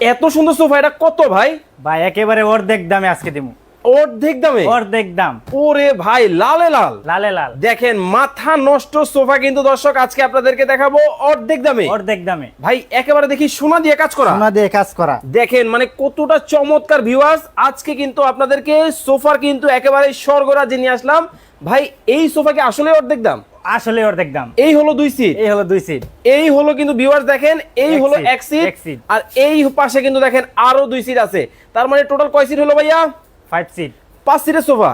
এত সুন্দর সোফা এটা কত ভাই? ভাই একেবারে অর্ধেক দামে আজকে দিমু। অর্ধেক দামে? অর্ধেক দাম। ওরে ভাই লালে লাল। লালে লাল। দেখেন মাথা নষ্ট সোফা কিন্তু দর্শক আজকে আপনাদেরকে দেখাবো অর্ধেক দামে। অর্ধেক দামে। ভাই একেবারে দেখি সোনা দিয়ে কাজ করা। সোনা দিয়ে কাজ করা। দেখেন মানে কতটা চমৎকার ভিউয়ার্স আজকে কিন্তু আপনাদেরকে সোফার কিন্তু একেবারে স্বর্গরাজ্যে নিয়ে আসলাম। ভাই এই সোফা কি আসলে অর্ধেক দাম। আসলে অর্ধেক দাম। এই হলো দুই সিট এই হলো দুই সিট এই হলো কিন্তু ভিউয়ার্স দেখেন এই হলো এক সিট। আর এই পাশে কিন্তু দেখেন আরও দুই সিট আছে। তার মানে টোটাল কয় সিট হলো ভাইয়া? ফাইভ সিট পাঁচ সিটের সোফা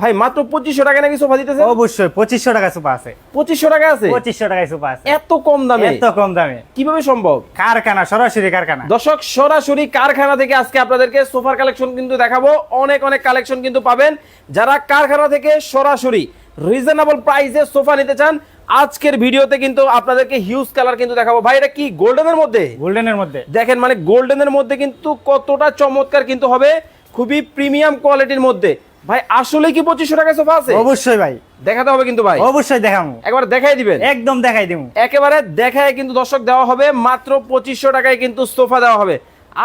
ভাই মাত্র পঁচিশশো টাকা নাকি সোফা দিতেছে অবশ্যই পঁচিশশো টাকা সোফা আছে। পঁচিশশো টাকা আছে? পঁচিশশো টাকায় সোফা আছে। এত কম দামে? এত কম দামে। কীভাবে সম্ভব? কারখানা সরাসরি কারখানা। দর্শক সরাসরি কারখানা থেকে আজকে আপনাদেরকে সোফার কালেকশন কিন্তু দেখাবো। অনেক অনেক কালেকশন কিন্তু পাবেন। যারা কারখানা থেকে সরাসরি রিজনেবল প্রাইসে সোফা নিতে চান আজকের ভিডিওতে কিন্তু আপনাদেরকে হিউজ কালার কিন্তু দেখাবো। ভাই এটা কি গোল্ডেনের মধ্যে? গোল্ডেনের মধ্যে। দেখেন মানে গোল্ডেনের মধ্যে কিন্তু কতটা চমৎকার কিন্তু হবে খুবই প্রিমিয়াম কোয়ালিটির মধ্যে। ভাই আসলে কি পঁচিশশো টাকা সোফা আছে? অবশ্যই ভাই। দেখাতে হবে কিন্তু ভাই। অবশ্যই দেখামু একবার দেখাই দিবেন। একদম দেখাই দিমু একেবারে দেখায় কিন্তু দর্শক দেওয়া হবে মাত্র পঁচিশশো টাকায় কিন্তু সোফা দেওয়া হবে।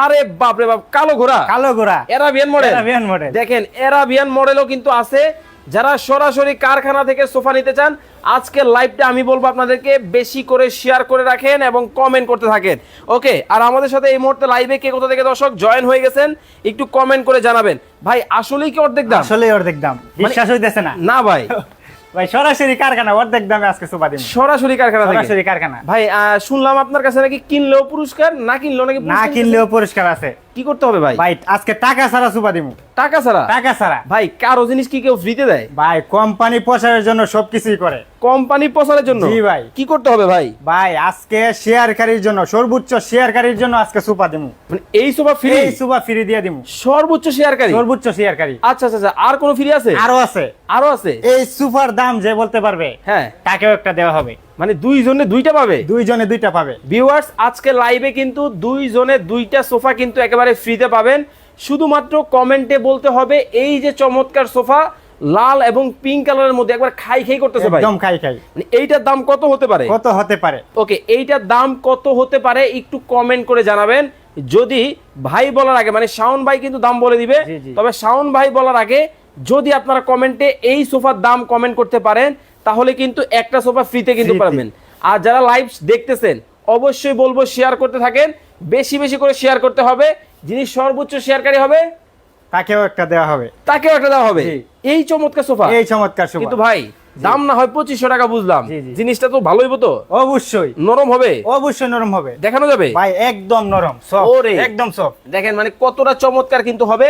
আরে বাপ রে বাপ কালো ঘোড়া। কালো গোড়া এরাবিয়ান মডেল Arabian model। দেখেন এরাবিয়ান মডেলও কিন্তু আছে। যারা সরাসরি কারখানা থেকে সোফা নিতে চান আজকের লাইভটা আমি বলব আপনাদেরকে বেশি করে শেয়ার করে রাখেন এবং কমেন্ট করতে থাকেন। ওকে আর আমাদের সাথে এই মুহূর্তে লাইভে কে কোথা থেকে দর্শক? জয়েন হয়ে গেছেন একটু কমেন্ট করে জানাবেন। ভাই আসলেই কি অর্ধেক দাম? আসলে অর্ধেক দাম। বিশ্বাস হইতেছে না। না ভাই। ভাই সরাসরি কারখানা অর্ধেক দামে আজকে সোফা দিমু সরাসরি কারখানা থেকে? সরাসরি কারখানা। ভাই শুনলাম আপনার কাছে নাকি কিনলেও পুরস্কার না কিনলেও নাকি না কিনলেও পুরস্কার আছে? কি করতে হবে ভাই? ভাই আজকে টাকা ছাড়া সোফা দিমু। টাকা ছাড়া? টাকা ছাড়া। ভাই কারও জিনিস কি কেউ ফ্রিতে দেয়? ভাই কোম্পানি প্রচারের জন্য সবকিছুই করে। কোম্পানি প্রচারের জন্য? জি ভাই। কি করতে হবে ভাই? ভাই আজকে শেয়ারকারীর জন্য সর্বোচ্চ শেয়ারকারীর জন্য আজকে সোফা দিমু। মানে এই সোফা ফ্রি এই সোফা ফ্রি দিয়ে দিমু। সর্বোচ্চ শেয়ারকারী? সর্বোচ্চ শেয়ারকারী। আচ্ছা আচ্ছা আচ্ছা আর কোনো ফ্রি আছে? আরও আছে। আরও আছে? এই সুপার দাম যে বলতে পারবে হ্যাঁ। তাকেও একটা দেওয়া হবে। মানে দুইজনে দুইটা পাবে? দুইজনে দুইটা পাবে। ভিউয়ার্স আজকে লাইভে কিন্তু দুইজনে দুইটা সোফা কিন্তু একেবারে ফ্রিতে পাবেন। শুধুমাত্র কমেন্টে বলতে হবে এই যে চমৎকার সোফা লাল এবং পিঙ্ক কালারের মধ্যে একবার খাই খাই করতেছে ভাই। একদম খাই খাই। মানে এইটার দাম কত হতে পারে? কত হতে পারে? ওকে এইটার দাম কত হতে পারে একটু কমেন্ট করে জানাবেন। যদি ভাই বলার আগে মানে শাওন ভাই কিন্তু দাম বলে দিবে। তবে শাওন ভাই বলার আগে যদি আপনারা কমেন্টে এই সোফার দাম কমেন্ট করতে পারেন তাহলে কিন্তু একটা সোফা ফ্রিতে কিন্তু। পাবেন আর যারা লাইভ দেখতেছেন অবশ্যই বলব শেয়ার করতে থাকেন। বেশি বেশি করে শেয়ার করতে হবে। যিনি সর্বোচ্চ শেয়ারকারী হবে তাকেও একটা দেওয়া হবে। তাকেও একটা দেওয়া হবে। এই চমৎকার সোফা। এই চমৎকার সোফা। কিন্তু ভাই দাম না হয় পঁচিশশো টাকা বুঝলাম। জিনিসটা তো ভালোই হতো অবশ্যই। নরম হবে? অবশ্যই নরম হবে। দেখানো যাবে? ভাই একদম নরম ওরে। একদম সফট দেখেন মানে কতটা চমৎকার কিন্তু হবে।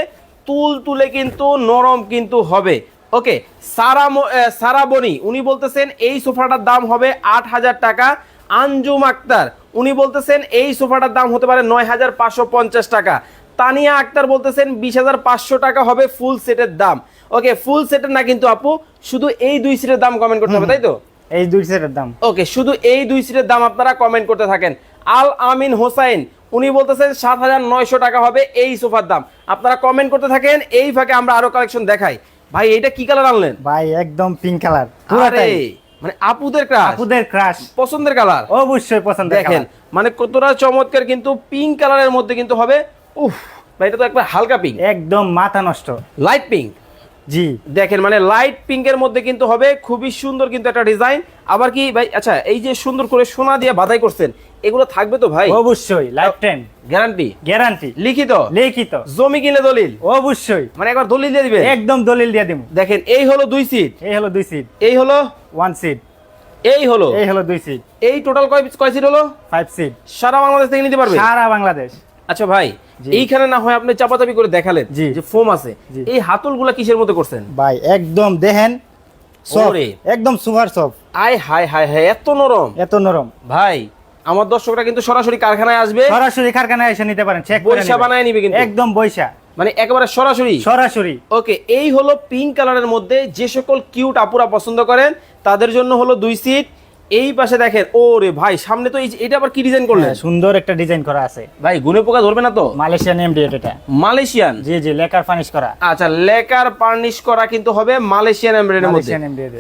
তুল তুলে কিন্তু নরম কিন্তু হবে। ওকে সারা সারা বনি উনি বলতেছেন এই সোফাটার দাম হবে আট হাজার টাকা। আঞ্জুম আক্তার উনি বলতেছেন এই সোফাটার দাম হতে পারে নয় হাজার পাঁচশো পঞ্চাশ টাকা। তানিয়া আক্তার বলতেছেন বিশ হাজার পাঁচশো টাকা হবে ফুল সেটের দাম। ওকে ফুল সেটের না কিন্তু আপু শুধু এই দুই সিটের দাম কমেন্ট করতে হবে তাই তো? এই দুই সেটের দাম। ওকে শুধু এই দুই সিটের দাম আপনারা কমেন্ট করতে থাকেন। আল আমিন হোসাইন উনি বলতেছেন সাত হাজার নয়শো টাকা হবে এই সোফার দাম। আপনারা কমেন্ট করতে থাকেন এই ফাঁকে আমরা আরও কালেকশন দেখাই। ভাই এটা কি কালার আনলেন? ভাই একদম পিঙ্ক কালার পুরোটাই। মানে আপুদের ক্রাশ আপুদের ক্রাশ পছন্দের কালার অবশ্যই পছন্দ দেখেন মানে কতটা চমৎকার কিন্তু পিঙ্ক কালারের মধ্যে কিন্তু হবে উফ ভাই এটা তো একবার হালকা পিঙ্ক একদম মাথা নষ্ট। লাইট পিঙ্ক জি। দেখেন মানে লাইট পিঙ্কের মধ্যে কিন্তু হবে খুবই সুন্দর কিন্তু একটা ডিজাইন আবার কি ভাই আচ্ছা এই যে সুন্দর করে সোনা দিয়ে বাধাই করছেন এগুলো থাকবে তো ভাই? অবশ্যই লাইফ টাইম গ্যারান্টি গ্যারান্টি লিখিত? লিখিত। জমি কিনে দলিল? অবশ্যই। মানে একবার দলিল দিয়ে দিবে একদম দলিল দিয়ে দিব। দেখেন এই হলো দুই সিট এই হলো দুই সিট এই হলো? ওয়ান সিট এই হলো? এই হলো দুই সিট এই টোটাল কয় কয় সিট হলো? ফাইভ সিট সারা বাংলাদেশ থেকে নিতে পারবে? সারা বাংলাদেশ। আচ্ছা ভাই এইখানে না হয় আপনি চাপাচাপি করে দেখালেন। যে ফোম আছে। এই হাতলগুলা কিসের মধ্যে করছেন? ভাই একদম দেখেন একদম সুপার সফট। আয় হায় হায় হায় এত নরম। এত নরম। ভাই আমার দর্শকরা কিন্তু সরাসরি কারখানায় আসবে। সরাসরি কারখানায় এসে নিতে পারেন চেক করে বৈশা বানায় নিবে কিন্তু। একদম বৈশা। মানে একেবারে সরাসরি। সরাসরি। ওকে এই হলো পিঙ্ক কালারের মধ্যে যে সকল কিউট আপুরা পছন্দ করেন তাদের জন্য হলো দুই সিট এই পাশে দেখেন ও রে ভাই সামনে তো এটা আবার কি ডিজাইন করলেন? হ্যাঁ, সুন্দর একটা ডিজাইন করা আছে। ভাই গুনে পোকা ধরবে না তো? মালয়েশিয়ান এমডিএট এটা। মালয়েশিয়ান? জি জি লেকার ফার্নিশ করা। আচ্ছা লেকার পার্নিশ করা কিন্তু হবে মালয়েশিয়ান এমব্রয়ডারির মধ্যে।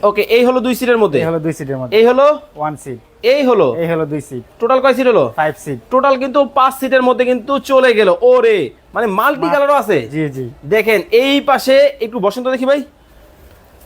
ওকে এই হলো দুই সিটের মধ্যে? এই হলো দুই সিটের মধ্যে। এই হলো? ওয়ান সিট এই হলো? এই হলো দুই সিট টোটাল কয় সিট হলো? ফাইভ সিট টোটাল কিন্তু পাঁচ সিটের মধ্যে কিন্তু চলে গেল। ওরে মানে মাল্টি কালারও আছে। জি জি। দেখেন এই পাশে একটু বসন্ত দেখি ভাই।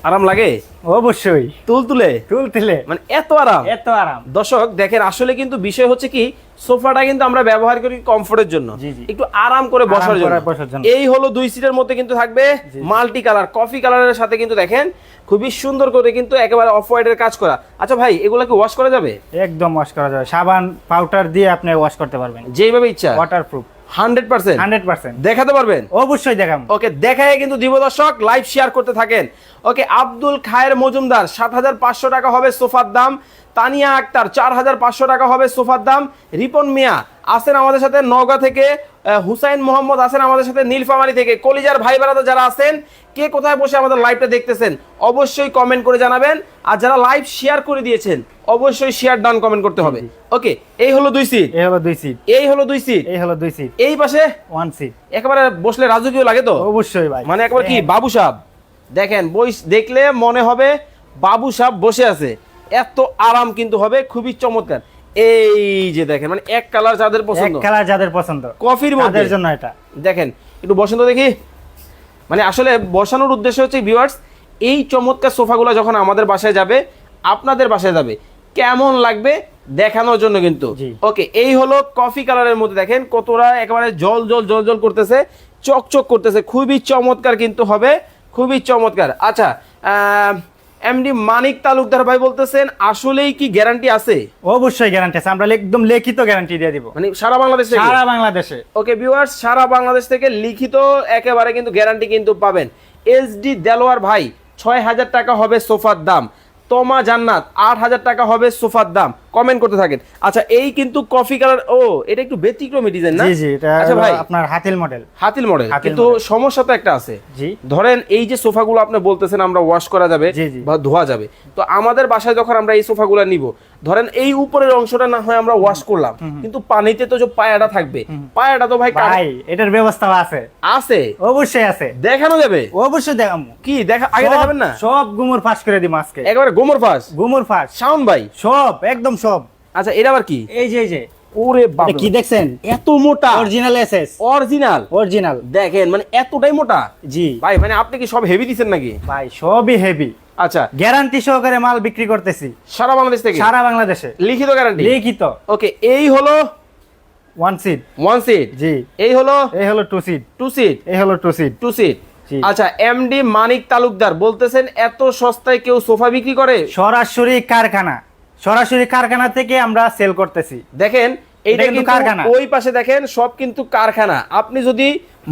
আরাম লাগে? অবশ্যই। তুল তুলে? তুলতিলে মানে এত আরাম? এত আরাম। দর্শক দেখেন আসলে কিন্তু বিষয় হচ্ছে কি সোফাটা কিন্তু আমরা ব্যবহার করি কমফোর্টের জন্য। একটু আরাম করে বসার জন্য। বসার জন্য। এই হলো দুই সিটের মধ্যে কিন্তু থাকবে মাল্টি কালার কফি কালারের সাথে কিন্তু দেখেন খুবই সুন্দর করে কিন্তু একেবারে অফ হোয়াইটের কাজ করা। আচ্ছা ভাই এগুলো কি ওয়াশ করা যাবে? একদম ওয়াশ করা যাবে। সাবান পাউডার দিয়ে আপনি ওয়াশ করতে পারবেন। যেইভাবে ইচ্ছা। Waterproof hundred percent. Hundred percent. দেখাতে পারবেন? অবশ্যই দেখাম ওকে দেখায় কিন্তু দিব দর্শক লাইভ শেয়ার করতে থাকেন। ওকে আব্দুল খায়ের মজুমদার সাত হাজার পাঁচশো টাকা হবে সোফার দাম। তানিয়া আক্তার চার হাজার পাঁচশো টাকা হবে সোফার দাম। রিপন মিয়া আসেন আমাদের সাথে নওগাঁ থেকে। হুসাইন মোহাম্মদ আছেন আমাদের সাথে নীলফামারি থেকে। কলিজার ভাই বেড়াতে যারা আছেন কে কোথায় বসে আমাদের লাইভটা দেখতেছেন অবশ্যই কমেন্ট করে জানাবেন। আর যারা লাইভ শেয়ার করে দিয়েছেন অবশ্যই শেয়ার ডান কমেন্ট করতে হবে। ওকে এই হলো দুই সিট এই হলো দুই সিট এই হলো দুই সিট এই হলো দুই সিট এই পাশে ওয়ান সিট একেবারে বসলে রাজকীয় লাগে তো? অবশ্যই ভাই। মানে একবার কি বাবু সাহেব? দেখেন বই দেখলে মনে হবে বাবু সাহেব বসে আছে। এত আরাম কিন্তু হবে খুবই চমৎকার। এই যে দেখেন মানে এক কালার যাদের পছন্দ। এক কালার যাদের পছন্দ। কফির মধ্যে। জন্য এটা। দেখেন একটু বসেন তো দেখি। মানে আসলে বসানোর উদ্দেশ্য হচ্ছে ভিউয়ার্স এই চমৎকার সোফাগুলো যখন আমাদের বাসায় যাবে আপনাদের বাসায় যাবে। কেমন লাগবে দেখানোর জন্য কিন্তু। ওকে এই হলো কফি কালারের মধ্যে দেখেন কতটা একেবারে জল জল জল জল করতেছে চকচক করতেছে। খুবই চমৎকার কিন্তু হবে খুবই চমৎকার। আচ্ছা এমডি মানিক তালুকদার ভাই বলতেছেন আসলেই কি গ্যারান্টি আছে? অবশ্যই গ্যারান্টি আছে। আমরা একদম লিখিত গ্যারান্টি দিয়ে দিব। মানে সারা বাংলাদেশে? সারা বাংলাদেশে। ওকে ভিউয়ার্স সারা বাংলাদেশ থেকে লিখিত একেবারে কিন্তু গ্যারান্টি কিন্তু পাবেন। এসডি দেলোয়ার ভাই ছয় হাজার টাকা হবে সোফার দাম। তোমা জান্নাত আট হাজার টাকা হবে সোফার দাম। কমেন্ট করতে থাকেন। আচ্ছা এই কিন্তু কফি কালার ও এটা একটু ব্যতিক্রমী ডিজাইন না? জি জি এটা আচ্ছা ভাই আপনার হাতিল মডেল হাতিল মডেল কিন্তু সমস্যা তো একটা আছে। জি। ধরেন এই যে সোফাগুলো আপনি বলতেছেন আমরা ওয়াশ করা যাবে। বা ধোয়া যাবে। তো আমাদের বাসায় যখন আমরা এই সোফাগুলো নিব ধরেন এই উপরের অংশটা না হয় আমরা ওয়াশ করলাম কিন্তু পানিতে তো যে পায়াটা থাকবে পায়াটা তো ভাই ভাই এটার ব্যবস্থা আছে। আছে? অবশ্যই আছে। দেখানো যাবে? অবশ্যই দেখাম কি দেখা আগে দেখাবেন না? সব গুমর ফাঁস করে দিই আজকে। একেবারে গুমর ফাঁস? গুমর ফাঁস। শাওন ভাই। সব একদম সব। আচ্ছা এটা আবার কি? এই যে এই যে। ওরে বাবা কি দেখছেন? এত মোটা। অরিজিনাল এসএস অরিজিনাল অরিজিনাল দেখেন মানে এতটাই মোটা? জি। ভাই মানে আপনি কি সব হেভি নাকি? ভাই সবই হেভি আচ্ছা। গ্যারান্টি সহকারে মাল বিক্রি করতেছি। সারা বাংলাদেশ থেকে? সারা বাংলাদেশে। লিখিত গ্যারান্টি লিখিত। ওকে এই হলো ওয়ান সিট ওয়ান সিট জি। এই হলো? এই হলো টু সিট টু সিট এই হলো টু সিট টু সিট। আচ্ছা এমডি মানিক তালুকদার বলতেছেন এত সস্তায় কেউ সোফা বিক্রি করে? সরাসরি কারখানা। সরাসরি কারখানা থেকে আমরা সেল করতেছি। দেখেন এইটা কিন্তু কারখানা। ওই পাশে দেখেন সব কিন্তু কারখানা। আপনি যদি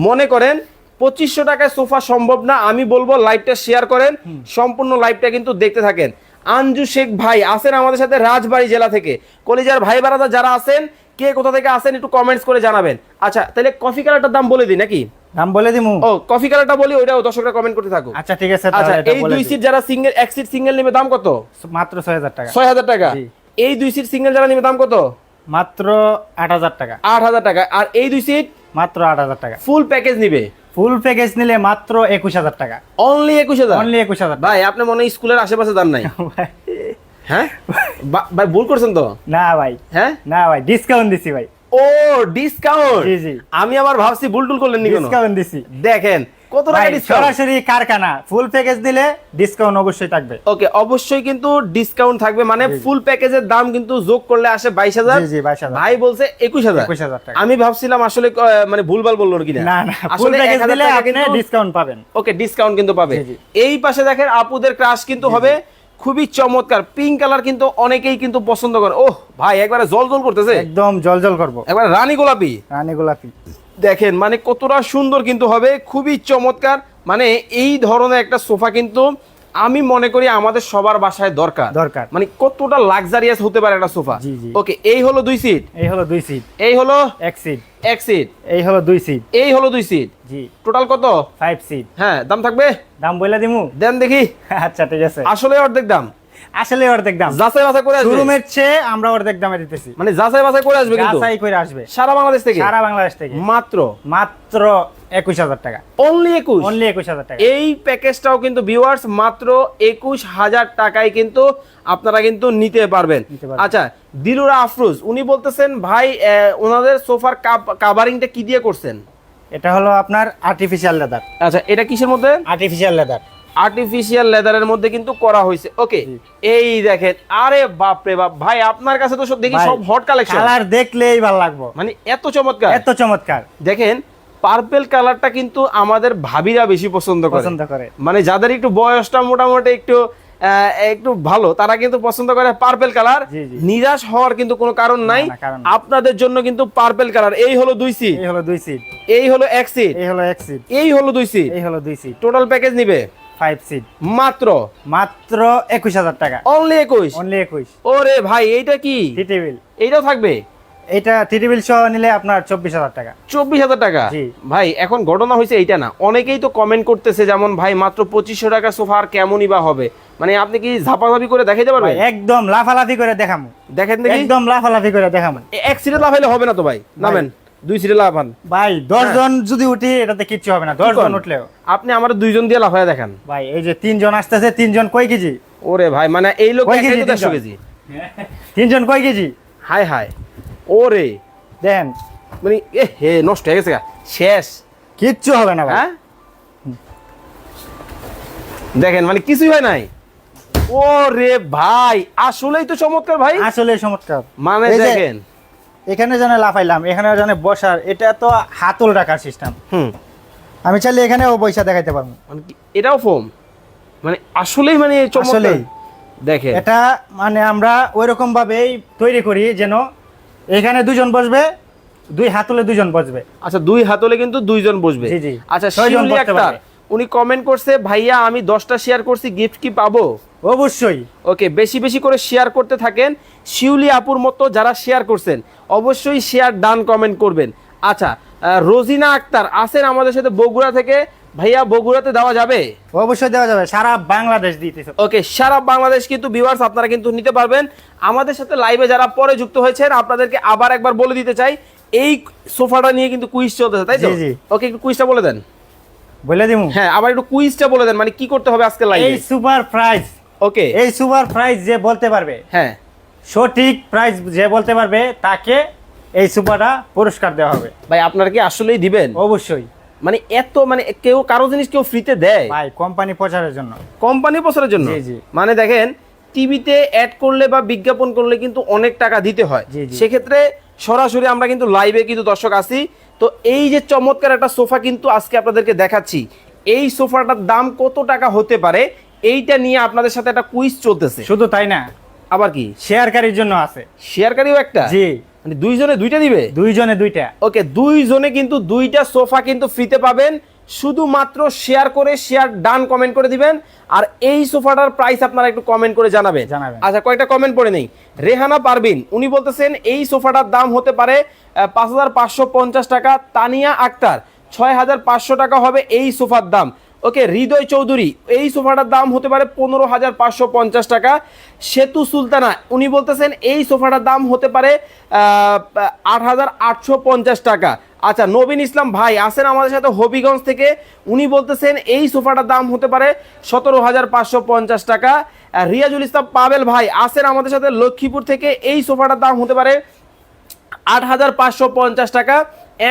মনে করেন পঁচিশশো টাকায় সোফা সম্ভব না আমি বলব লাইভটা শেয়ার করেন সম্পূর্ণ লাইভটা কিন্তু দেখতে থাকেন। আঞ্জু শেখ ভাই আছেন আমাদের সাথে রাজবাড়ি জেলা থেকে। কলিজার ভাই বারাদা যারা আছেন কে কোথা থেকে আসেন একটু কমেন্টস করে জানাবেন। আচ্ছা তাহলে কফি কালারটার দাম বলে দিই নাকি? দাম বলে দিমু? ও কফি কালারটা বলি ওইটাও দর্শকরা কমেন্ট করতে থাকুক। আচ্ছা ঠিক আছে আচ্ছা এই দুই সিট যারা সিঙ্গেল এক সিট সিঙ্গেল নেবে দাম কত? মাত্র ছয় হাজার টাকা। ছয় হাজার টাকা। এই দুই সিট সিঙ্গেল যারা নেবে দাম কত? মাত্র আট হাজার টাকা। আট হাজার টাকা। আর এই দুই সিট মাত্র আট হাজার টাকা। ফুল প্যাকেজ নিবে? ফুল প্যাকেজ নিলে মাত্র একুশ হাজার টাকা। অনলি একুশ হাজার? অনলি একুশ হাজার ভাই আপনি মনে হয় স্কুলের আশেপাশে দাম নাই। হ্যাঁ? ভাই ভুল করছেন তো? না ভাই। হ্যাঁ? না ভাই ডিসকাউন্ট দিছি ভাই। ও ডিসকাউন্ট জি, জি। আমি আবার ভাবছি করলেন নি কোনো? ডিসকাউন্ট দিছি। দেখেন কত টাকা সরাসরি কারখানা ফুল প্যাকেজ দিলে ডিসকাউন্ট অবশ্যই থাকবে। ওকে অবশ্যই কিন্তু ডিসকাউন্ট থাকবে মানে ফুল প্যাকেজের দাম কিন্তু যোগ করলে আসে বাইশ হাজার। ভাই বলছে একুশ হাজার। 21,000 টাকা। আমি ভাবছিলাম আসলে মানে ভুলভাল বলল কিনা না? না ফুল আসলে প্যাকেজ 1000 দিলে টাকা আপনি ডিসকাউন্ট পাবেন। ওকে ডিসকাউন্ট কিন্তু পাবে। এই পাশে দেখেন আপুদের ক্রাশ কিন্তু হবে খুবই চমৎকার। পিঙ্ক কালার কিন্তু অনেকেই কিন্তু পছন্দ করে ওহ ভাই একবারে জল জল করতেছে। একদম জল জল করব। একবার রানী গোলাপি। রানী গোলাপি। দেখেন মানে কতটা সুন্দর কিন্তু হবে। খুবই চমৎকার। মানে এই ধরনের একটা সোফা কিন্তু আমি মনে করি আমাদের সবার বাসায় দরকার। দরকার। মানে কতটা লাক্সারিয়াস হতে পারে একটা সোফা। ওকে এই হলো দুই সিট এই হলো দুই সিট এই হলো এক সিট এক সিট এই হলো দুই সিট এই হলো দুই সিট জি। টোটাল কত? ফাইভ সিট হ্যাঁ দাম থাকবে? দাম বলে দিমু? দেন দেখি। আচ্ছা ঠিক আছে। আসলে অর্ধেক দাম। আসলে অর্ধেক দাম। যাচাই বাছাই করে আসবে। শোরুমের চেয়ে আমরা অর্ধেক দামে দিতেছি। মানে যাচাই বাছাই করে আসবে কিন্তু। যাচাই করে আসবে। সারা বাংলাদেশ থেকে? সারা বাংলাদেশ থেকে। মাত্র? মাত্র একুশ হাজার টাকা। অনলি একুশ? অনলি একুশ হাজার টাকা। এই প্যাকেজটাও কিন্তু ভিউয়ার্স মাত্র একুশ হাজার টাকায় কিন্তু আপনারা কিন্তু নিতে পারবেন। আচ্ছা দিলুরা আফরোজ উনি বলতেছেন ভাই ওনাদের সোফার কাভারিংটা কি দিয়ে করছেন? এটা হলো আপনার আর্টিফিশিয়াল লেদার আচ্ছা এটা কিসের মধ্যে? আর্টিফিশিয়াল লেদার আর্টিফিশিয়াল লেদারের মধ্যে কিন্তু করা হয়েছে। ওকে এই দেখেন আরে বাপ রে বাপ ভাই আপনার কাছে তো সব দেখি সব হট কালেকশন কালার দেখলেই ভালো লাগবো। মানে এত চমৎকার। এত চমৎকার। দেখেন পার্পেল কালারটা কিন্তু আমাদের ভাবিরা বেশি পছন্দ করে। পছন্দ করে। মানে যাদের একটু বয়সটা মোটামুটি একটু একটু ভালো তারা কিন্তু পছন্দ করে পার্পেল কালার। নিরাশ হওয়ার কিন্তু কোনো কারণ নাই। আপনাদের জন্য কিন্তু পার্পেল কালার এই হলো দুই সিট এই হলো দুই সিট এই হলো এক সিট এই হলো এক সিট এই হলো দুই সিট এই হলো দুই সিট টোটাল প্যাকেজ নিবে? ফাইভ সিট মাত্র? মাত্র একুশ হাজার টাকা। অনলি একুশ? অনলি একুশ। ওরে ভাই এইটা কি? এইটাও থাকবে? এটা থ্রি টেবিল সহ নিলে আপনার চব্বিশ হাজার টাকা। চব্বিশ হাজার টাকা? ভাই এখন ঘটনা হয়েছে এইটা না। অনেকেই তো কমেন্ট করতেছে যেমন ভাই মাত্র পঁচিশশো টাকা সোফা আর কেমনই বা হবে? মানে আপনি কি ঝাপাঝাপি করে দেখাইতে পারবেন? একদম লাফালাফি করে দেখামু। দেখেন দেখি। একদম লাফালাফি করে দেখামু। এক সিটে লাফাইলে হবে না তো ভাই? নামেন। দুই সিটে লাফান। ভাই দশ জন যদি উঠি এটাতে কিচ্ছু হবে না। দশ জন উঠলেও। আপনি আমার দুইজন দিয়ে লাফায় দেখান। ভাই এই যে তিনজন আসতেছে তিনজন কয় কেজি? ওরে ভাই মানে এই লোক? কেজি তিনজন? কয় কেজি? হাই হাই ওরে দেখেন মানে এ হে নষ্ট হয়ে গেছে। শেষ। কিচ্ছু হবে না হ্যাঁ? দেখেন মানে কিছুই হয় নাই। ওরে ভাই আসলেই তো চমৎকার ভাই। আসলে চমৎকার। মানে দেখেন। এখানে জানে লাফাইলাম এখানে জানে বসার এটা তো হাতল রাখার সিস্টেম হুম। আমি চাইলে এখানেও পয়সা দেখাইতে পারব। মানে এটাও ফোম মানে আসলেই মানে চমৎকার। দেখেন। এটা মানে আমরা ওই রকম ভাবেই তৈরি করি যেন এখানে দুজন বসবে দুই হাতলে দুজন বসবে। আচ্ছা দুই হাতলে কিন্তু দুইজন বসবে। জি, জি। আচ্ছা শিউলি আক্তার উনি কমেন্ট করছে ভাইয়া আমি দশটা শেয়ার করছি গিফট কি পাবো? অবশ্যই। ওকে বেশি বেশি করে শেয়ার করতে থাকেন। শিউলি আপুর মতো যারা শেয়ার করছেন অবশ্যই শেয়ার ডান কমেন্ট করবেন। আচ্ছা রোজিনা আক্তার আছেন আমাদের সাথে বগুড়া থেকে। ভাইয়া বগুড়াতে দেওয়া যাবে? অবশ্যই দেওয়া যাবে। সারা বাংলাদেশ দিতেছে। ওকে সারা বাংলাদেশ কিন্তু ভিউয়ার্স আপনারা কিন্তু নিতে পারবেন। আমাদের সাথে লাইভে যারা পরে যুক্ত হয়েছেন আপনাদেরকে আবার একবার বলে দিতে চাই এই সোফাটা নিয়ে কিন্তু কুইজ চলতেছে তাই তো। ওকে একটু কুইজটা বলে দেন। বলে দিমু? হ্যাঁ আবার একটু কুইজটা বলে দেন মানে কি করতে হবে আজকে এই সুপার প্রাইস ওকে। এই সুপার প্রাইস যে বলতে পারবে হ্যাঁ। সঠিক প্রাইস যে বলতে পারবে তাকে এই সুপারটা পুরস্কার দেওয়া হবে। ভাই আপনারা কি আসলেই দিবেন? অবশ্যই। মানে এত মানে কেউ কারও জিনিস কেউ ফ্রিতে দেয়? ভাই কোম্পানি প্রচারের জন্য। কোম্পানি প্রচারের জন্য? জি, জি। মানে দেখেন টিভিতে অ্যাড করলে বা বিজ্ঞাপন করলে কিন্তু অনেক টাকা দিতে হয়। সেক্ষেত্রে সরাসরি আমরা কিন্তু লাইভে কিন্তু দর্শক আছি। তো এই যে চমৎকার একটা সোফা কিন্তু আজকে আপনাদেরকে দেখাচ্ছি। এই সোফাটার দাম কত টাকা হতে পারে? এইটা নিয়ে আপনাদের সাথে একটা কুইজ চলতেছে। শুধু তাই না আবার কি? শেয়ারকারীর জন্য আছে। শেয়ারকারীও একটা? জি। মানে দুইজনে দুইটা দিবে? দুইজনে দুইটা। ওকে দুইজনে কিন্তু দুইটা সোফা কিন্তু ফ্রিতে পাবেন। শুধুমাত্র শেয়ার করে শেয়ার ডান কমেন্ট করে দিবেন। আর এই সোফাটার প্রাইস আপনারা একটু কমেন্ট করে জানাবেন। জানাবেন। আচ্ছা কয়েকটা কমেন্ট পড়ে নেই। রেহানা পারবিন উনি বলতেছেন এই সোফাটার দাম হতে পারে পাঁচ হাজার পাঁচশো পঞ্চাশ টাকা। তানিয়া আক্তার ছয় হাজার পাঁচশো টাকা হবে এই সোফার দাম। ওকে, হৃদয় চৌধুরী, এই সোফাটার দাম হতে পারে পনেরো হাজার পাঁচশো পঞ্চাশ টাকা। সেতু সুলতানা, উনি বলতেছেন এই সোফাটার দাম হতে পারে আট হাজার আটশো পঞ্চাশ টাকা। আচ্ছা নবীন ইসলাম ভাই, আছেন আমাদের সাথে হবিগঞ্জ থেকে। উনি বলতেছেন এই সোফাটার দাম হতে পারে সতেরো হাজার পাঁচশো পঞ্চাশ টাকা। রিয়াজুল ইসলাম পাবেল ভাই, আছেন আমাদের সাথে লক্ষ্মীপুর থেকে। এই সোফাটার দাম হতে পারে আট হাজার পাঁচশো পঞ্চাশ টাকা।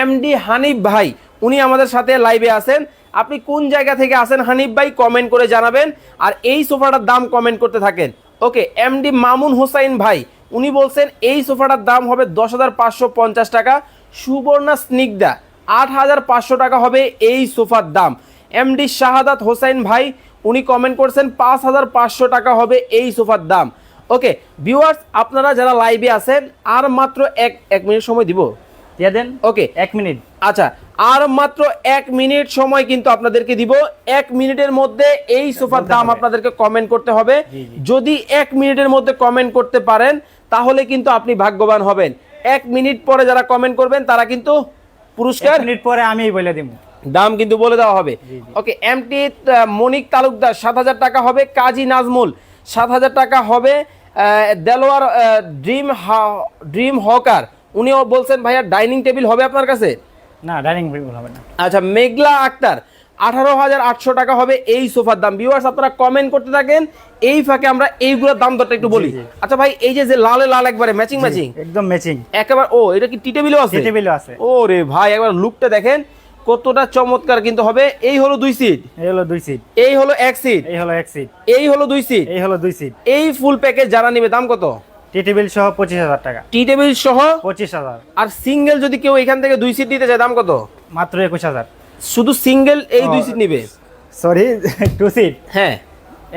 এমডি হানিফ ভাই, উনি আমাদের সাথে লাইভে আছেন। আপনি কোন জায়গা থেকে আসেন হানিফ ভাই কমেন্ট করে জানাবেন। আর এই সোফাটার দাম কমেন্ট করতে থাকেন। ওকে এমডি মামুন হোসাইন ভাই উনি বলছেন এই সোফাটার দাম হবে দশ হাজার পাঁচশো পঞ্চাশ টাকা। সুবর্ণা স্নিগ্ধা আট হাজার পাঁচশো টাকা হবে এই সোফার দাম। এমডি শাহাদাত হোসাইন ভাই উনি কমেন্ট করছেন পাঁচ হাজার পাঁচশো টাকা হবে এই সোফার দাম। ওকে ভিউয়ার্স আপনারা যারা লাইভে আছেন আর মাত্র এক এক মিনিট সময় দিব। দিয়ে দেন। ওকে এক মিনিট। আচ্ছা আর মাত্র এক মিনিট সময় কিন্তু আপনাদেরকে দিব। এক মিনিটের মধ্যে এই সোফার দাম আপনাদেরকে কমেন্ট করতে হবে। যদি এক মিনিটের মধ্যে কমেন্ট করতে পারেন তাহলে কিন্তু আপনি ভাগ্যবান হবেন। এক মিনিট পরে যারা কমেন্ট করবেন তারা কিন্তু পুরস্কার মিনিট পরে আমি বলে দিব। দাম কিন্তু বলে দেওয়া হবে। ওকে এমটি মনিক তালুকদার সাত হাজার টাকা হবে। কাজী নাজমুল সাত হাজার টাকা হবে। দেলোয়ার ড্রিম ড্রিম হকার উনিও বলছেন ভাইয়া ডাইনিং টেবিল হবে আপনার কাছে? না ডাইনিং টেবিল হবে না। আচ্ছা মেঘলা আক্তার আঠারো হাজার আটশো টাকা হবে এই সোফার দাম। ভিউয়ার্স আপনারা কমেন্ট করতে থাকেন। এই ফাঁকে আমরা এইগুলোর দাম দরটা একটু বলি। আচ্ছা ভাই এই যে যে লালে লাল একবারে ম্যাচিং ম্যাচিং একদম ম্যাচিং একেবারে ও এটা কি টি টেবিলও আছে? টেবিলও আছে। ও রে ভাই একবার লুকটা দেখেন। কতটা চমৎকার কিন্তু হবে। এই হলো দুই সিট এই হলো দুই সিট এই হলো এক সিট এই হলো এক সিট এই হলো দুই সিট এই হলো দুই সিট এই ফুল প্যাকেজ যারা নিবে দাম কত? টি টেবিল সহ পঁচিশ হাজার টাকা। টি টেবিল সহ? পঁচিশ হাজার। আর সিঙ্গেল যদি কেউ এখান থেকে দুই সিট নিতে চায় দাম কত? মাত্র একুশ হাজার। শুধু সিঙ্গেল এই দুই সিট নিবে? সরি টু সিট হ্যাঁ।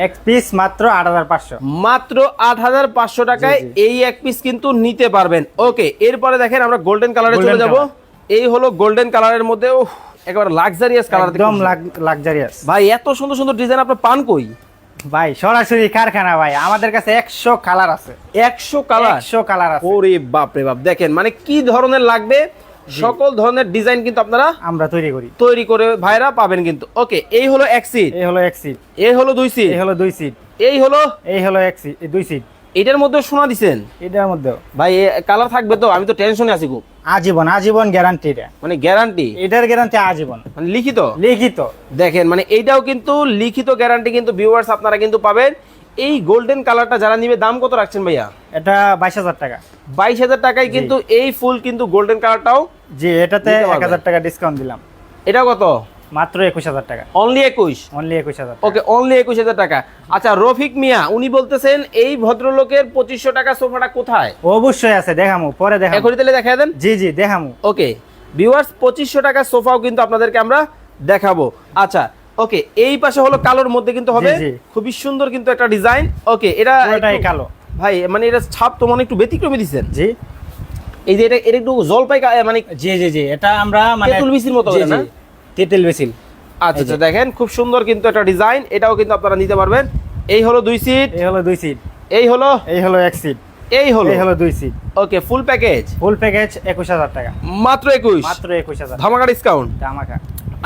এক পিস মাত্র আট হাজার পাঁচশো। মাত্র আট হাজার পাঁচশো টাকায়। এই এক পিস কিন্তু নিতে পারবেন। ওকে এরপরে দেখেন আমরা গোল্ডেন কালারে চলে যাব। এই হলো গোল্ডেন কালারের মধ্যে উফ, একেবারে লাক্সারিয়াস কালার একদম লাক্সারিয়াস ভাই এত সুন্দর সুন্দর ডিজাইন আপনার পান কই? ভাই সরাসরি কারখানা ভাই আমাদের কাছে একশো কালার আছে। একশো কালার একশো কালার আছে। ওরে বাপরে বাপ দেখেন মানে কি ধরনের লাগবে? সকল ধরনের ডিজাইন কিন্তু আপনারা আমরা তৈরি করি। তৈরি করে ভাইরা পাবেন কিন্তু। ওকে এই হলো এক সিট এই হলো এক সিট এই হলো দুই সিট এই হলো দুই সিট এই হলো এই হলো এক সিট দুই সিট এটার মধ্যে শোনা দিছেন? এটার মধ্যেও। ভাই কালার থাকবে তো আমি তো টেনশনে আছি খুব। আজীবন আজীবন গ্যারান্টি এটা। মানে গ্যারান্টি এটার গ্যারান্টি আজীবন। মানে লিখিত? লিখিত। দেখেন মানে এইটাও কিন্তু লিখিত গ্যারান্টি কিন্তু ভিউয়ার্স আপনারা কিন্তু পাবেন। এই গোল্ডেন কালারটা যারা নিবে দাম কত রাখছেন ভাইয়া? এটা বাইশ হাজার টাকা। বাইশ হাজার টাকায় কিন্তু এই ফুল কিন্তু গোল্ডেন কালারটাও জি এটাতে এক। হাজার টাকা ডিসকাউন্ট দিলাম। এটা কত? মাত্র একুশ হাজার টাকা। অনলি একুশ? অনলি একুশ হাজার ওকে অনলি একুশ হাজার টাকা। আচ্ছা রফিক মিয়া উনি বলতেছেন এই ভদ্রলোকের পঁচিশশো টাকা সোফাটা কোথায়? অবশ্যই আছে দেখামু পরে দেখামু। এখনই তাহলে দেখা দেন। জি জি দেখামু। ওকে ভিউয়ার্স পঁচিশশো টাকা সোফাও কিন্তু আপনাদেরকে আমরা দেখাবো। আচ্ছা ওকে এই পাশে হলো কালোর মধ্যে কিন্তু হবে। জি, জি। খুবই সুন্দর কিন্তু একটা ডিজাইন। ওকে এটা কালো। ভাই মানে এটা ছাপ তো মানে একটু ব্যতিক্রমী দিচ্ছেন জি। এই যে এটা এটা একটু জলপাই মানে জি জি জি এটা আমরা মানে তেঁতুল বিচির মতো না? তেঁতুল আচ্ছা আচ্ছা দেখেন খুব সুন্দর কিন্তু একটা ডিজাইন এটাও কিন্তু আপনারা নিতে পারবেন। এই হলো দুই সিট এই হলো দুই সিট এই হলো? এই হলো এক সিট এই হলো? এই হলো দুই seat okay full package full package একুশ হাজার টাকা। মাত্র একুশ? মাত্র একুশ হাজার। ধামাকা ডিসকাউন্ট আমাকা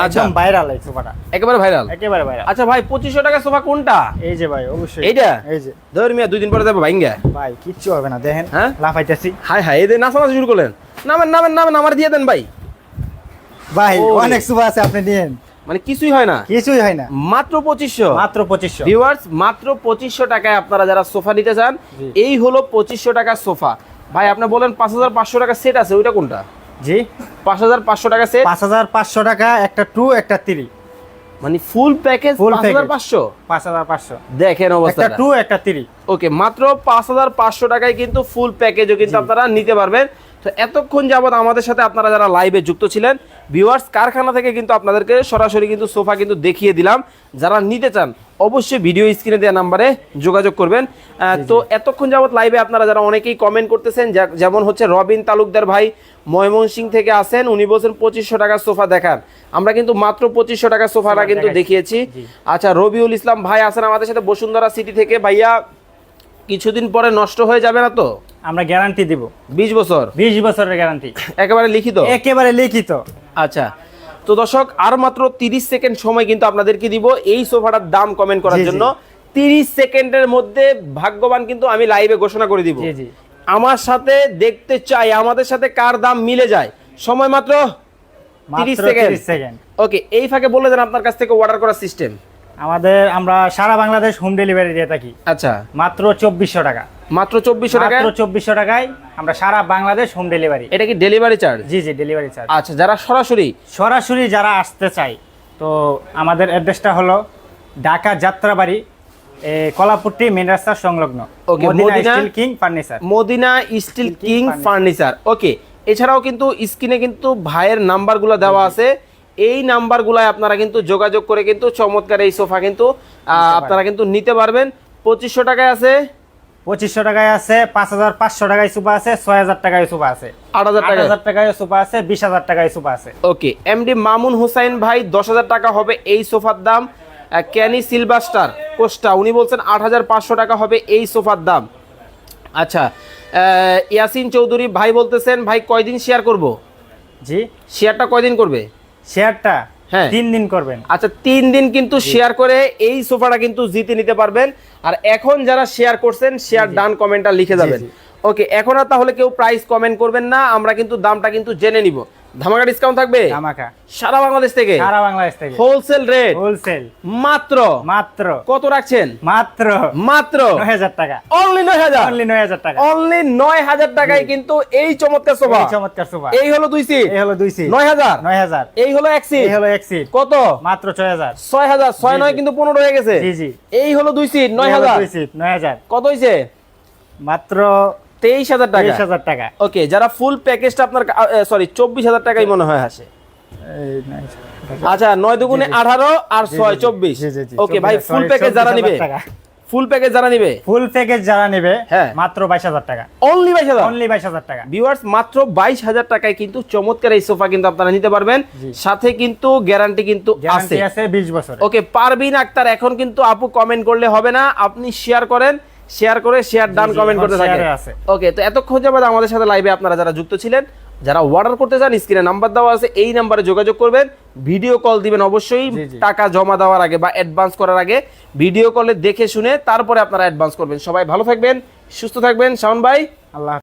আচ্ছা। ভাইরাল এই সোফাটা। একেবারে ভাইরাল একেবারে ভাইরাল আচ্ছা ভাই পঁচিশশো টাকা সোফা কোনটা? এই যে ভাই অবশ্যই। এইটা? এই যে। ধর মিয়া দুই দিন পরে যাব ভাইঙ্গা। ভাই কিচ্ছু হবে না দেখেন হ্যাঁ? লাফাইতেছি। হাই হাই এই যে নাচানাচি শুরু করলেন। নামেন নামেন নামেন আমার দিয়ে দেন ভাই। ভাই। অনেক সোফা আছে আপনি নিয়েন। মানে কিছুই হয় না। কিছুই হয় না। মাত্র পঁচিশশো। মাত্র পঁচিশশো। ভিউয়ার্স মাত্র পঁচিশশো টাকায় আপনারা যারা সোফা নিতে চান এই হলো পঁচিশশো টাকার সোফা। ভাই আপনি বলেন পাঁচ হাজার পাঁচশো টাকা সেট আছে ওইটা কোনটা? জি। পাঁচ হাজার পাঁচশো টাকা সেট পাঁচ হাজার পাঁচশো টাকা একটা টু একটা থ্রি মানে ফুল প্যাকেজ হাজার পাঁচশো? পাঁচ হাজার পাঁচশো। দেখেন অবস্থা। টু একটা থ্রি ওকে মাত্র পাঁচ হাজার পাঁচশো টাকায় কিন্তু ফুল প্যাকেজও কিন্তু আপনারা নিতে পারবেন। তো এতক্ষণ যাবৎ আমাদের সাথে আপনারা যারা লাইভে যুক্ত ছিলেন ভিউয়ার্স কারখানা থেকে কিন্তু আপনাদেরকে সরাসরি কিন্তু সোফা কিন্তু দেখিয়ে দিলাম। যারা নিতে চান অবশ্যই ভিডিও স্ক্রিনে দেওয়া নাম্বারে যোগাযোগ করবেন। তো এতক্ষণ যাবৎ লাইভে আপনারা যারা অনেকেই কমেন্ট করতেছেন যেমন হচ্ছে রবিন তালুকদার ভাই ময়মনসিং থেকে আসেন উনি বলছেন পঁচিশশো টাকার সোফা দেখান। আমরা কিন্তু মাত্র পঁচিশশো টাকার সোফাটা কিন্তু দেখিয়েছি। আচ্ছা রবিউল ইসলাম ভাই আসেন আমাদের সাথে বসুন্ধরা সিটি থেকে। ভাইয়া কিছুদিন পরে নষ্ট হয়ে যাবে না তো? আমরা গ্যারান্টি দিব। বিশ বছর? বিশ বছরের গ্যারান্টি একেবারে লিখিত? একেবারে লিখিত। আচ্ছা। তো দর্শক আর মাত্র তিরিশ সেকেন্ড সময় কিন্তু আপনাদেরকে দিব এই সোফাটার দাম কমেন্ট করার। জন্য। তিরিশ সেকেন্ডের মধ্যে ভাগ্যবান কিন্তু আমি লাইভে ঘোষণা করে দিব। আমার সাথে দেখতে চাই আমাদের সাথে কার দাম মিলে যায়? সময় মাত্র তিরিশ মাত্র সেকেন্ড। তিরিশ সেকেন্ড। ওকে এই ফাঁকে বলে দেন আপনার কাছ থেকে অর্ডার করার সিস্টেম আমাদের আমরা সারা বাংলাদেশ হোম ডেলিভারি দিয়ে থাকি। আচ্ছা। মাত্র চব্বিশশো টাকা। মাত্র চব্বিশশো টাকা? মাত্র চব্বিশশো টাকায় আমরা সারা বাংলাদেশ হোম ডেলিভারি এটা কি ডেলিভারি চার্জ জি জি ডেলিভারি চার্জ আচ্ছা যারা সরাসরি? সরাসরি যারা আসতে চায় তো আমাদের অ্যাড্রেসটা হলো ঢাকা যাত্রাবাড়ি এ, কলাপুট্টি মেন রাস্তার সংলগ্ন। Madina Madina- steel king furniture Madina steel king furniture okay এছাড়াও কিন্তু স্ক্রিনে কিন্তু ভাইয়ের নাম্বারগুলো দেওয়া আছে। এই নাম্বারগুলোয় আপনারা কিন্তু যোগাযোগ করে কিন্তু চমৎকার এই সোফা কিন্তু আপনারা কিন্তু নিতে পারবেন। পঁচিশশো টাকায় আছে? পঁচিশশো টাকায় আছে পাঁচ হাজার পাঁচশো টাকায় সুপা আছে ছয় হাজার টাকায় সুপা আছে। আট হাজার আট টাকা হাজার টাকায় সুপা আছে বিশ হাজার টাকায় সুপা আছে। ওকে এমডি মামুন হুসাইন ভাই দশ হাজার টাকা হবে এই সোফার দাম। ক্যানি সিলভার স্টার কোস্টা উনি বলছেন আট হাজার পাঁচশো টাকা হবে এই সোফার দাম। আচ্ছা ইয়াসিন চৌধুরী ভাই বলতেছেন ভাই কয়দিন শেয়ার করব? জি। শেয়ারটা কয়দিন করবে? শেয়ারটা হ্যাঁ। তিন দিন করবেন। আচ্ছা তিন দিন কিন্তু শেয়ার করে এই সোফাটা কিন্তু জিতে নিতে পারবেন। আর এখন যারা শেয়ার করছেন শেয়ার ডান কমেন্টটা লিখে যাবেন। ওকে এখন আর তাহলে কেউ প্রাইস কমেন্ট করবেন না আমরা কিন্তু দামটা কিন্তু জেনে নিব। ধামাকা ডিসকাউন্ট থাকবে? ধামাকা। সারা বাংলাদেশ থেকে? সারা বাংলাদেশ থেকে। হোলসেল রেট হোলসেল মাত্র? মাত্র। কত রাখছেন? মাত্র। মাত্র? নয় হাজার টাকা। অনলি নয় হাজার অনলি নয় হাজার টাকা। অনলি নয় হাজার টাকায় কিন্তু এই চমৎকার সোফা। এই চমৎকার সোফা। এই হলো দুই সিট এই হলো দুই সিট নয় হাজার নয় হাজার এই হলো এক সিট এই হলো এক সিট কত? মাত্র ছয় হাজার ছয় হাজার ছয় নয় কিন্তু পনেরো হয়ে গেছে। জি জি। এই হলো দুই সিট নয় এই হলো হাজার দুই সিট নয় হাজার কত হয়েছে? মাত্র তেইশ হাজার টাকা। তেইশ হাজার টাকা। ওকে যারা ফুল প্যাকেজটা আপনার সরি চব্বিশ হাজার টাকাই মনে হয় আসে। আচ্ছা নয় দুগুণে আঠারো আর ছয় চব্বিশ। ওকে ভাই ফুল প্যাকেজ যারা নিবে? ফুল প্যাকেজ যারা নিবে? ফুল প্যাকেজ যারা নেবে হ্যাঁ। মাত্র বাইশ হাজার টাকা। অনলি বাইশ হাজার? অনলি বাইশ হাজার টাকা। ভিউয়ার্স মাত্র বাইশ হাজার টাকায় কিন্তু চমৎকার এই সোফা কিন্তু আপনারা নিতে পারবেন। সাথে কিন্তু গ্যারান্টি কিন্তু আছে। গ্যারান্টি আছে বছর ওকে পারবিন আক্তার এখন কিন্তু আপু কমেন্ট করলে হবে না। আপনি শেয়ার করেন। শেয়ার করে শেয়ার ডান কমেন্ট করতে আছে। ওকে তো এতক্ষণ যাবে আমাদের সাথে লাইভে আপনারা যারা যুক্ত ছিলেন যারা অর্ডার করতে চান স্ক্রিনে নাম্বার দেওয়া আছে এই নাম্বারে যোগাযোগ করবেন। ভিডিও কল দিবেন অবশ্যই। টাকা জমা দেওয়ার আগে বা অ্যাডভান্স করার আগে ভিডিও কলে দেখে শুনে তারপরে আপনারা অ্যাডভান্স করবেন। সবাই ভালো থাকবেন সুস্থ থাকবেন। শাওন ভাই। আল্লাহ